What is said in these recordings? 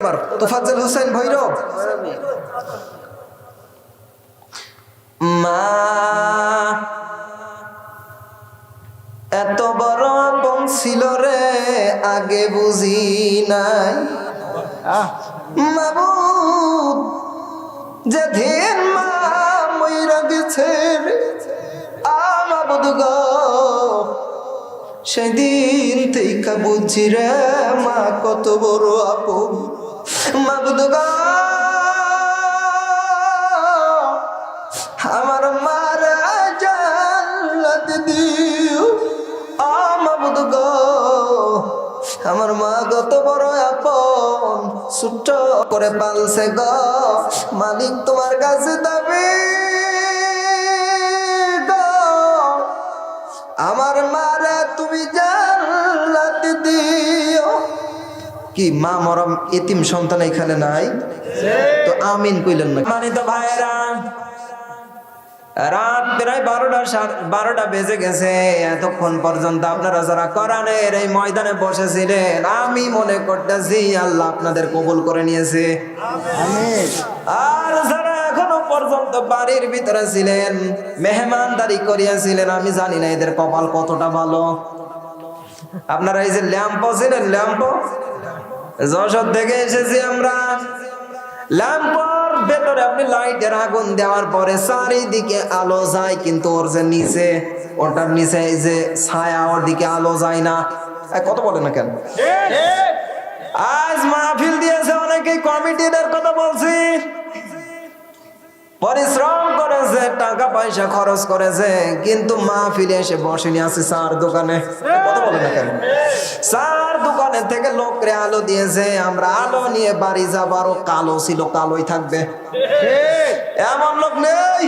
এবার তোফাজ্জল হোসেন ভৈরব। মা, এত বড় আপন ছিল রে, আগে বুঝি নাই। মাবুদ মা গেছে গো, সেদিন থেকে বুঝছি রে, মা কত বড় আপন। মাবুদ গো আমার মারা জান্নাত দিও। আমাবুদ গো আমার মা গত বড় আপন, ছোট্ট করে পালছে গ। মালিক তোমার কাছে দাবি। কি, মা মরম এতিম সন্তান এখানে নাই? তো আমিন কইলেন না। মানে তো ভাইরা রাত প্রায় বারোটা বারোটা বেজে গেছে। এতক্ষণ পর্যন্ত আপনারা যারা কোরআনের এই ময়দানে বসেছিলেন, আমি মনে করতেছি আল্লাহ আপনাদের কবুল করে নিয়েছে। আর যারা এখনও পর্যন্ত বাড়ির ভিতরে ছিলেন, মেহমানদারি করিয়াছিলেন, আমি জানি না এদের কপাল কতটা ভালো। আপনারা এই যে ল্যাম্প ছিলেন ল্যাম্প? যশোর থেকে এসেছি আমরা। ল্যাম্পর ভেতরে আপনি লাইটের আগুন দেওয়ার পরে চারিদিকে আলো যায়, কিন্তু ওর যে নিচে, ওটার নিচে এই যে ছায়া ওর দিকে আলো যায় না। কত বলে না কেন? আজ মাহফিল দিয়েছে অনেকেই, কমিটিদের কথা বলছি। পরিশ্রম করেছে টাকা পয়সা খরচ করেছে কিন্তু মাহফিলে এসে বসেনি আছে চার দোকানে। কথা বলে না কেন? চার দোকানে থেকে লোকরে আলো দিয়েছে আমরা আলো নিয়ে বাড়ি যাবারও কালো ছিল কালোই থাকবে। এমন লোক নেই।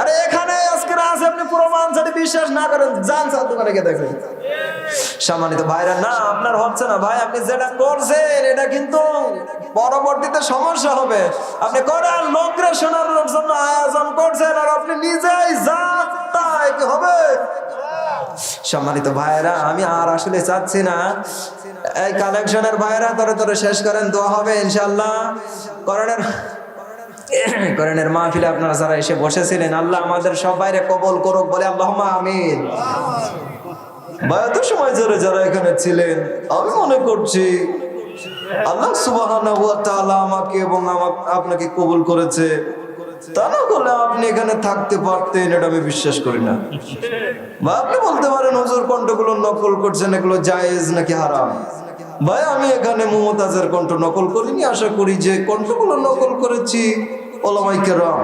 আরে এখানে আজকে আছে আপনি পুরো যদি বিশ্বাস না করেন যান চার দোকানে গিয়ে দেখেন সম্মানিত ভাইরা, না, আপনার হচ্ছে না ভাই, আপনি যেটা করছেন, এটা কিন্তু পরবর্তীতে সমস্যা হবে। আপনি করার লোকরে শোনানোর জন্য আয়োজন করছেন, আর আপনি নিজেই তাই কি হবে? সম্মানিত ভাইরা, আমি আর আসলে চাচ্ছি না। এই কালেকশনের ভাইরা, তরে তরে শেষ করেন, দোয়া হবে ইনশাল্লাহ করণের করণের মাহফিলে আপনারা যারা এসে বসেছিলেন, আল্লাহ আমাদের সবাইরে কবল করুক বলে আল্লাহ আমিন। বা এত সময় ধরে যারা এখানে ছিলেন, আমি মনে করছি আল্লাহ ওয়া আমাকে এবং আপনাকে কবুল করেছে। তা না করলে আপনি এখানে থাকতে পারতেন, এটা আমি বিশ্বাস করি না। বা আপনি বলতে পারেন, হুজুর কণ্ঠগুলো নকল করছেন, এগুলো জায়েজ নাকি হারাম? ভাই, আমি এখানে মমতাজের কণ্ঠ নকল করিনি, আশা করি যে কণ্ঠগুলো নকল করেছি ওলামাইকে রাম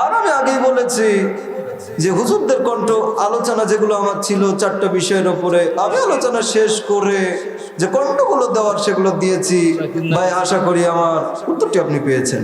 আর আমি আগেই বলেছি যে হুজুরদের কণ্ঠ আলোচনা যেগুলো আমার ছিল চারটা বিষয়ের উপরে আমি আলোচনা শেষ করে যে কণ্ঠগুলো দেওয়ার সেগুলো দিয়েছি। ভাই আশা করি আমার উত্তরটি আপনি পেয়েছেন।